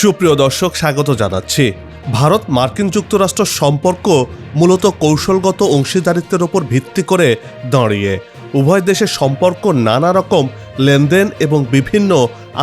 সুপ্রিয় দর্শক, স্বাগত জানাচ্ছি। ভারত মার্কিন যুক্তরাষ্ট্র সম্পর্ক মূলত কৌশলগত অংশীদারিত্বের ওপর ভিত্তি করে দাঁড়িয়ে। উভয় দেশের সম্পর্ক নানা রকম লেনদেন এবং বিভিন্ন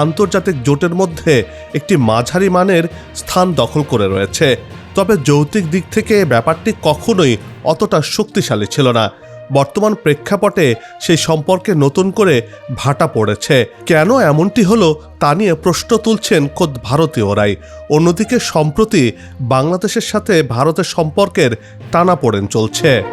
আন্তর্জাতিক জোটের মধ্যে একটি মাঝারি মানের স্থান দখল করে রয়েছে। তবে যৌতিক দিক থেকে ব্যাপারটি কখনোই অতটা শক্তিশালী ছিল না। বর্তমান প্রেক্ষাপটে সেই সম্পর্কে নতুন করে ভাটা পড়েছে। কেন এমনটি হলো তা নিয়ে প্রশ্ন তুলছেন খোদ ভারতীয়রাই। অন্যদিকে সম্প্রতি বাংলাদেশের সাথে ভারতের সম্পর্কের টানাপোড়েন চলছে।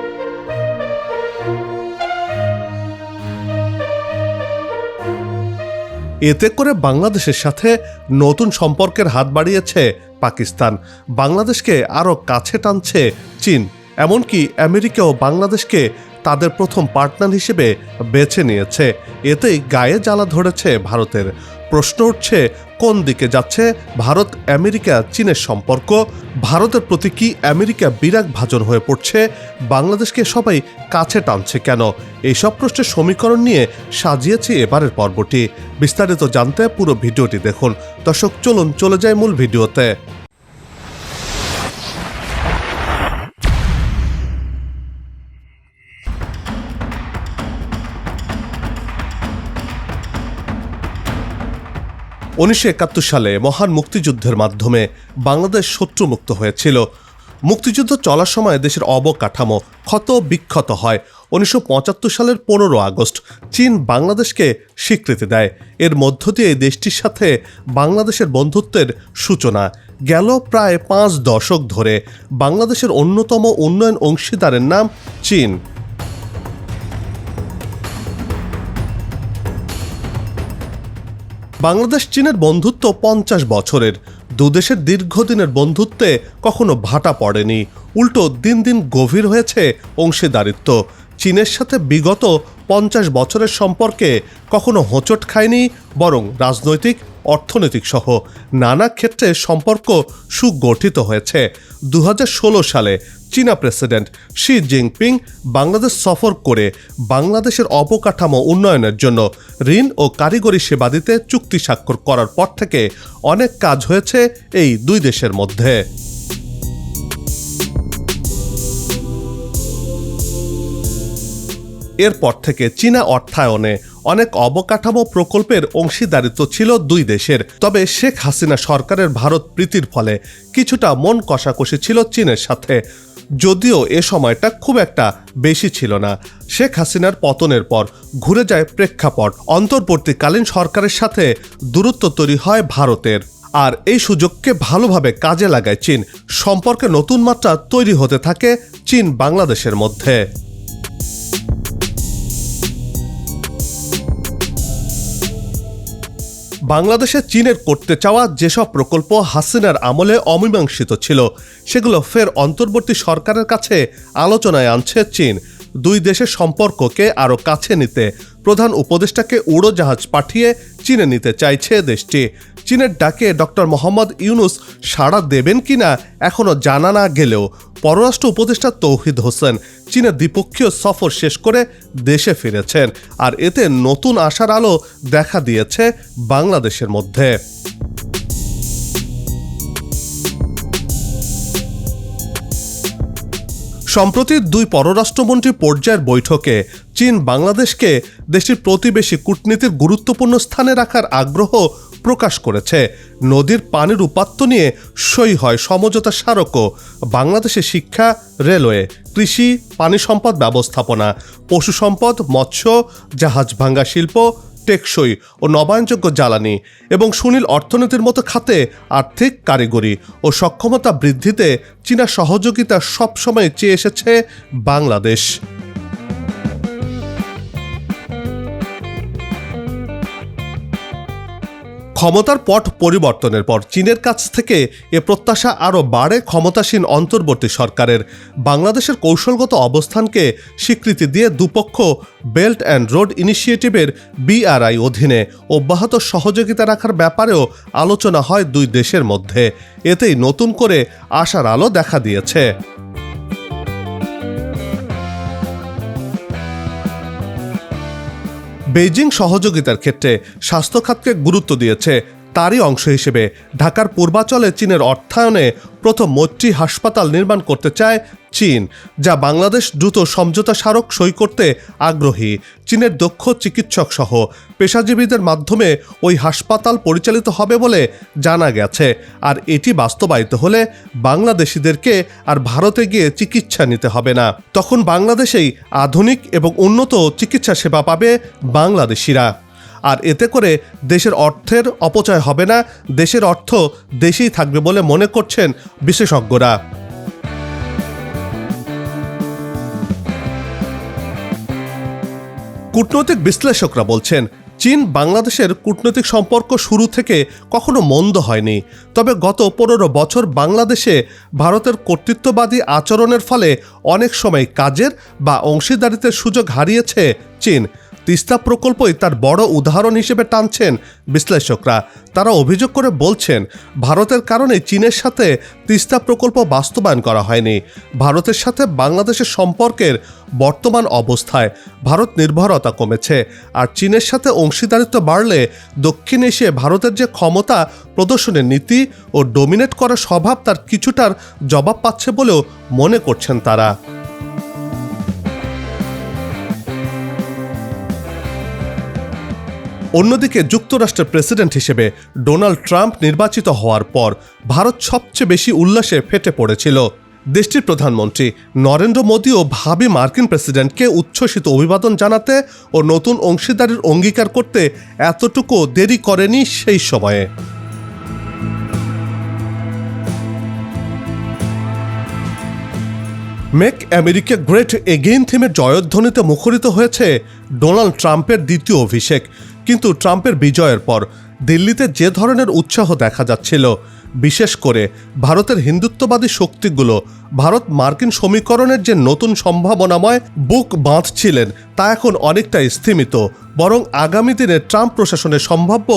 এতে করে বাংলাদেশের সাথে নতুন সম্পর্কের হাত বাড়িয়েছে পাকিস্তান। বাংলাদেশকে আরও কাছে টানছে চীন। এমনকি আমেরিকাও বাংলাদেশকে তাদের প্রথম পার্টনার হিসেবে বেছে নিয়েছে। এতেই গায়ে জ্বালা ধরেছে ভারতের। প্রশ্ন উঠছে, কোন দিকে যাচ্ছে ভারত, আমেরিকা, চীনের সম্পর্ক? ভারতের প্রতি কি আমেরিকা বিরাগ ভাজন হয়ে পড়ছে? বাংলাদেশকে সবাই কাছে টানছে কেন? এইসব প্রশ্নের সমীকরণ নিয়ে সাজিয়েছি এবারের পর্বটি। বিস্তারিত জানতে পুরো ভিডিওটি দেখুন। দর্শক, চলুন চলে যায় মূল ভিডিওতে। উনিশশো একাত্তর সালে মহান মুক্তিযুদ্ধের মাধ্যমে বাংলাদেশ শত্রুমুক্ত হয়েছিল। মুক্তিযুদ্ধ চলার সময় দেশের অবকাঠামো ক্ষত বিক্ষত হয়। উনিশশো পঁচাত্তর সালের পনেরো আগস্ট চীন বাংলাদেশকে স্বীকৃতি দেয়। এর মধ্য দিয়ে দেশটির সাথে বাংলাদেশের বন্ধুত্বের সূচনা গেল প্রায় পাঁচ দশক ধরে। বাংলাদেশের অন্যতম উন্নয়ন অংশীদারের নাম চীন। বাংলাদেশ চীনের বন্ধুত্ব পঞ্চাশ বছরের। দুদেশের দীর্ঘদিনের বন্ধুত্বে কখনো ভাটা পড়েনি। উল্টো দিন দিন গভীর হয়েছে অংশীদারিত্ব। চীনের সাথে বিগত পঞ্চাশ বছরের সম্পর্কে কখনো হোঁচট খায়নি, বরং রাজনৈতিক, অর্থনৈতিক সহ নানা ক্ষেত্রে সম্পর্ক সুগঠিত হয়েছে। দু হাজার ষোলো সালে চীনা প্রেসিডেন্ট শি জিনপিং বাংলাদেশ সফর করে বাংলাদেশের অবকাঠামো উন্নয়নের জন্য ঋণ ও কারিগরি সেবা দিতে চুক্তি স্বাক্ষর করার পর থেকে অনেক কাজ হয়েছে এই দুই দেশের মধ্যে। এরপর থেকে চীনা অর্থায়নে অনেক অবকাঠামো প্রকল্পের অংশীদারিত্ব ছিল দুই দেশের। তবে শেখ হাসিনা সরকারের ভারত প্রীতির ফলে কিছুটা মন কষাকষি ছিল চীনের সাথে। যদিও এ সময়টা খুব একটা বেশি ছিল না। শেখ হাসিনার পতনের পর ঘুরে যায় প্রেক্ষাপট। অন্তর্বর্তীকালীন সরকারের সাথে দূরত্ব তৈরি হয় ভারতের। আর এই সুযোগকে ভালোভাবে কাজে লাগায় চীন। সম্পর্কে নতুন মাত্রা তৈরি হতে থাকে চীন বাংলাদেশের মধ্যে। বাংলাদেশে চীনের করতে চাওয়া যেসব প্রকল্প হাসিনার আমলে অমীমাংসিত ছিল, সেগুলো ফের অন্তর্বর্তী সরকারের কাছে আলোচনায় আনছে চীন। দুই দেশের সম্পর্ককে আরও কাছে নিতে। প্রধান উপদেষ্টাকে উড়োজাহাজ পাঠিয়ে চীনে নিতে চাইছে দেশটি। চীনের ডাকে ডক্টর মোহাম্মদ ইউনুস সাড়া দেবেন কিনা এখনও জানা না গেলেও। পররাষ্ট্র উপদেষ্টা তৌহিদ হোসেন চীনের দ্বিপক্ষীয় সফর শেষ করে দেশে ফিরেছেন, আর এতে নতুন আশার আলো দেখা দিয়েছে বাংলাদেশের মধ্যে। সম্প্রতি দুই পররাষ্ট্রমন্ত্রী পর্যায়ের বৈঠকে চীন বাংলাদেশকে দেশটির প্রতিবেশী কূটনীতির গুরুত্বপূর্ণ স্থানে রাখার আগ্রহ প্রকাশ করেছে। নদীর পানির উপাত্ত নিয়ে সই হয় সমঝোতা স্মারকও। বাংলাদেশে শিক্ষা, রেলওয়ে, কৃষি, পানি সম্পদ ব্যবস্থাপনা, পশু সম্পদ, মৎস্য, জাহাজ ভাঙ্গা শিল্প টেকসই ও নবায়নযোগ্য জ্বালানি এবং সুনীল অর্থনীতির মতো খাতে আর্থিক কারিগরি ও সক্ষমতা বৃদ্ধিতে চীনা সহযোগিতা সবসময় চেয়ে এসেছে বাংলাদেশ। ক্ষমতার পট পরিবর্তনের পর চীনের কাছ থেকে এ প্রত্যাশা আরও বাড়ে ক্ষমতাসীন অন্তর্বর্তী সরকারের। বাংলাদেশের কৌশলগত অবস্থানকে স্বীকৃতি দিয়ে দুপক্ষ বেল্ট অ্যান্ড রোড ইনিশিয়েটিভের বিআরআই অধীনে অব্যাহত সহযোগিতা রাখার ব্যাপারেও আলোচনা হয় দুই দেশের মধ্যে। এতেই নতুন করে আশার আলো দেখা দিয়েছে। বেইজিং সহযোগিতার ক্ষেত্রে স্বাস্থ্যখাতকে গুরুত্ব দিয়েছে তারই অংশ হিসেবে ঢাকার পূর্বাচলে চীনের অর্থায়নে প্রথম মৈত্রী হাসপাতাল নির্মাণ করতে চায় চীন, যা বাংলাদেশ দ্রুত সমঝোতা স্মারক সই করতে আগ্রহী। চীনের দক্ষ চিকিৎসক সহ পেশাজীবীদের মাধ্যমে ওই হাসপাতাল পরিচালিত হবে বলে জানা গেছে। আর এটি বাস্তবায়িত হলে বাংলাদেশিদেরকে আর ভারতে গিয়ে চিকিৎসা নিতে হবে না। তখন বাংলাদেশেই আধুনিক এবং উন্নত চিকিৎসা সেবা পাবে বাংলাদেশিরা। আর এতে করে দেশের অর্থের অপচয় হবে না, দেশের অর্থ দেশেই থাকবে বলে মনে করছেন বিশেষজ্ঞরা। কূটনৈতিক বিশ্লেষকরা বলছেন, চীন বাংলাদেশের কূটনৈতিক সম্পর্ক শুরু থেকে কখনো মন্দ হয়নি। তবে গত পনেরো বছর বাংলাদেশে ভারতের কর্তৃত্ববাদী আচরণের ফলে অনেক সময় কাজের বা অংশীদারিত্বের সুযোগ হারিয়েছে চীন। তিস্তা প্রকল্পই তার বড় উদাহরণ হিসেবে টানছেন বিশ্লেষকরা। তারা অভিযোগ করে বলছেন, ভারতের কারণে চীনের সাথে তিস্তা প্রকল্প বাস্তবায়ন করা হয়নি। ভারতের সাথে বাংলাদেশের সম্পর্কের বর্তমান অবস্থায় ভারত নির্ভরতা কমেছে, আর চীনের সাথে অংশীদারিত্ব বাড়লে দক্ষিণ এশিয়ায় ভারতের যে ক্ষমতা প্রদর্শনের নীতি ও ডোমিনেট করার স্বভাব তার কিছুটার জবাব পাচ্ছে বলেও মনে করছেন তারা। অন্যদিকে যুক্তরাষ্ট্রের প্রেসিডেন্ট হিসেবে ডোনাল্ড ট্রাম্প নির্বাচিত হওয়ার পর ভারত সবচেয়ে বেশি উল্লাসে ফেটে পড়েছিল। দেশটির প্রধানমন্ত্রী নরেন্দ্র মোদীও ভাবি মার্কিন প্রেসিডেন্টকে উচ্ছ্বসিত অভিবাদন জানাতে ও নতুন অংশীদারির অঙ্গীকার করতে এতটুকু দেরি করেনি সেই সময়ে। মেক আমেরিকা গ্রেট এগেইন থিমের জয়ধ্বনিতে মুখরিত হয়েছে ডোনাল্ড ট্রাম্পের দ্বিতীয় অভিষেক। কিন্তু ট্রাম্পের বিজয়ের পর দিল্লিতে যে ধরনের উৎসাহ দেখা যাচ্ছিল, বিশেষ করে ভারতের হিন্দুত্ববাদী শক্তিগুলো, ভারত মার্কিন সমীকরণের যে নতুন সম্ভাবনাময় বুক বাঁধছিলেন তা এখন অনেকটাই স্থিমিত। বরং আগামী দিনে ট্রাম্প প্রশাসনের সম্ভাব্য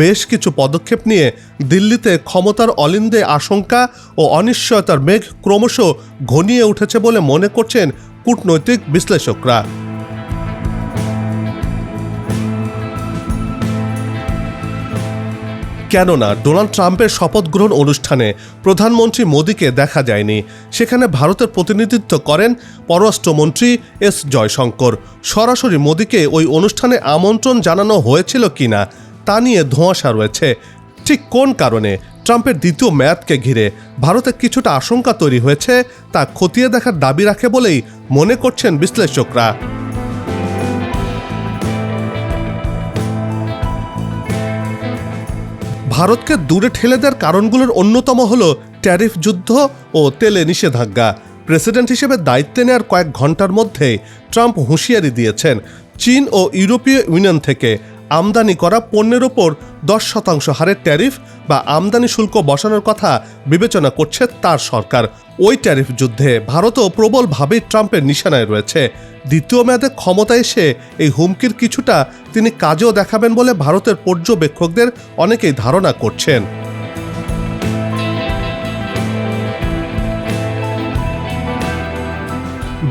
বেশ কিছু পদক্ষেপ নিয়ে দিল্লিতে ক্ষমতার অলিন্দে আশঙ্কা ও অনিশ্চয়তার মেঘ ক্রমশ ঘনিয়ে উঠেছে বলে মনে করছেন কূটনৈতিক বিশ্লেষকরা। কেননা ডোনাল্ড ট্রাম্পের শপথ গ্রহণ অনুষ্ঠানে প্রধানমন্ত্রী মোদীকে দেখা যায়নি। সেখানে ভারতের প্রতিনিধিত্ব করেন পররাষ্ট্রমন্ত্রী এস জয়শঙ্কর। সরাসরি মোদীকে ওই অনুষ্ঠানে আমন্ত্রণ জানানো হয়েছিল কিনা তা নিয়ে ধোঁয়াশা রয়েছে। ঠিক কোন কারণে ট্রাম্পের দ্বিতীয় মেয়াদকে ঘিরে ভারতে কিছুটা আশঙ্কা তৈরি হয়েছে তা খতিয়ে দেখার দাবি রাখে বলেই মনে করছেন বিশ্লেষকরা। ভারতকে দূরে ঠেলে দেওয়ার কারণগুলোর অন্যতম হল ট্যারিফ যুদ্ধ ও তেলে নিষেধাজ্ঞা। প্রেসিডেন্ট হিসেবে দায়িত্বে নেওয়ার কয়েক ঘণ্টার মধ্যে ট্রাম্প হুঁশিয়ারি দিয়েছেন। চীন ও ইউরোপীয় ইউনিয়ন থেকে আমদানি করা পণ্যের ওপর দশ শতাংশ হারের ট্যারিফ বা আমদানি শুল্ক বসানোর কথা বিবেচনা করছে তার সরকার। ওই ট্যারিফ যুদ্ধে ভারতও প্রবলভাবেই ট্রাম্পের নিশানায় রয়েছে। দ্বিতীয় মেয়াদে ক্ষমতা এসে এই হুমকির কিছুটা তিনি কাজেও দেখাবেন বলে ভারতের পর্যবেক্ষকদের অনেকেই ধারণা করছেন।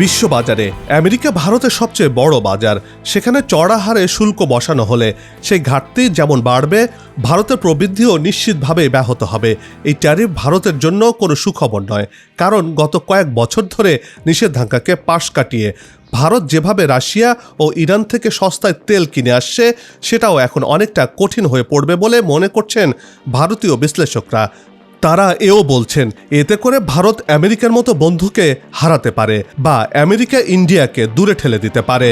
বিশ্ববাজারে। আমেরিকা ভারতের সবচেয়ে বড় বাজার। সেখানে চড়া হারে শুল্ক বসানো হলে সেই ঘাটতি যেমন বাড়বে, ভারতের প্রবৃদ্ধিও নিশ্চিতভাবে ব্যাহত হবে। এই ট্যারিফ ভারতের জন্য কোনো সুখবর নয়। কারণ গত কয়েক বছর ধরে নিষেধাজ্ঞাকে পাশ কাটিয়ে ভারত যেভাবে রাশিয়া ও ইরান থেকে সস্তায় তেল কিনে আসছে, সেটাও এখন অনেকটা কঠিন হয়ে পড়বে বলে মনে করছেন ভারতীয় বিশ্লেষকরা। তারা এও বলছেন, এতে করে ভারত আমেরিকার মতো বন্ধুকে হারাতে পারে বা আমেরিকা ইন্ডিয়াকে দূরে ঠেলে দিতে পারে।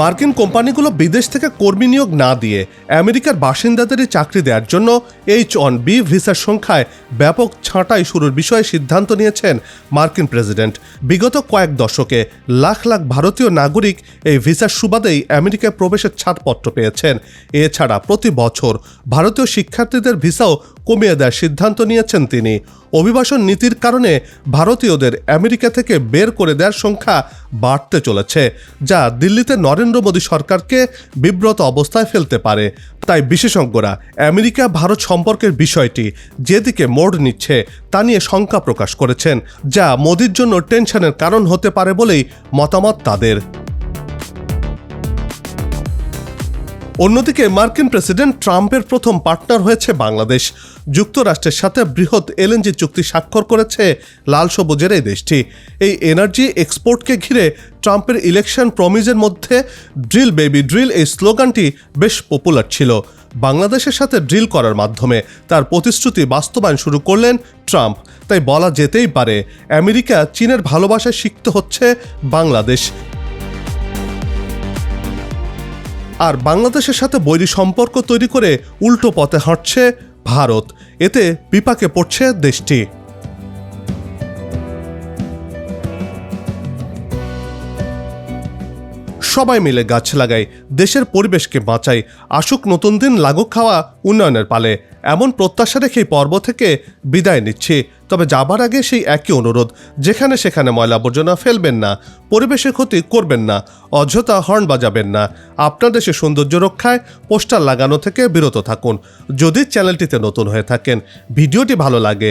মার্কিন কোম্পানিগুলো বিদেশ থেকে কর্মী নিয়োগ না দিয়ে আমেরিকার বাসিন্দাদেরই চাকরি দেওয়ার জন্য এইচ অন বি ভিসার সংখ্যায় ব্যাপক ছাঁটাই শুরুর বিষয়ে সিদ্ধান্ত নিয়েছেন মার্কিন প্রেসিডেন্ট। বিগত কয়েক দশকে লাখ লাখ ভারতীয় নাগরিক এই ভিসার সুবাদেই আমেরিকায় প্রবেশের ছাড়পত্র পেয়েছেন। এছাড়া প্রতি বছর ভারতীয় শিক্ষার্থীদের ভিসাও কমিয়ে দেওয়ার সিদ্ধান্ত নিয়েছেন তিনি। অভিবাসন নীতির কারণে ভারতীয়দের আমেরিকা থেকে বের করে দেওয়ার সংখ্যা বাড়তে চলেছে, যা দিল্লিতে নরেন্দ্র মোদী সরকারকে বিব্রত অবস্থায় ফেলতে পারে। তাই বিশেষজ্ঞরা আমেরিকা ভারত সম্পর্কের বিষয়টি যেদিকে মোড় নিচ্ছে তা নিয়ে শঙ্কা প্রকাশ করেছেন, যা মোদির জন্য টেনশনের কারণ হতে পারে বলেই মতামত তাদের। অন্যদিকে মার্কিন প্রেসিডেন্ট ট্রাম্পের প্রথম পার্টনার হয়েছে বাংলাদেশ। যুক্তরাষ্ট্রের সাথে বৃহৎ এলএনজি চুক্তি স্বাক্ষর করেছে লাল সবুজের এই দেশটি। এই এনার্জি এক্সপোর্টকে ঘিরে ট্রাম্পের ইলেকশন প্রমিজের মধ্যে ড্রিল বেবি, ড্রিল এই স্লোগানটি বেশ পপুলার ছিল। বাংলাদেশের সাথে ড্রিল করার মাধ্যমে তার প্রতিশ্রুতি বাস্তবায়ন শুরু করলেন ট্রাম্প। তাই বলা যেতেই পারে, আমেরিকা চীনের ভালোবাসায় শিখতে হচ্ছে বাংলাদেশ। আর বাংলাদেশের সাথে বৈরী সম্পর্ক তৈরি করে উল্টো পথে হাঁটছে ভারত। এতে বিপাকে পড়ছে দেশটি। সবাই মিলে গাছ লাগাই দেশের পরিবেশকে বাঁচাই আসুক নতুন দিন, লাগুক খাওয়া উন্নয়নের পালে। এমন প্রত্যাশা রেখেই পর্ব থেকে বিদায় নিচ্ছি। তবে যাবার আগে সেই একই অনুরোধ, যেখানে সেখানে ময়লা আবর্জনা ফেলবেন না, পরিবেশের ক্ষতি করবেন না, অযথা হর্ন বাজাবেন না। আপনার দেশের সৌন্দর্য রক্ষায় পোস্টার লাগানো থেকে বিরত থাকুন। যদি চ্যানেলটিতে নতুন হয়ে থাকেন, ভিডিওটি ভালো লাগে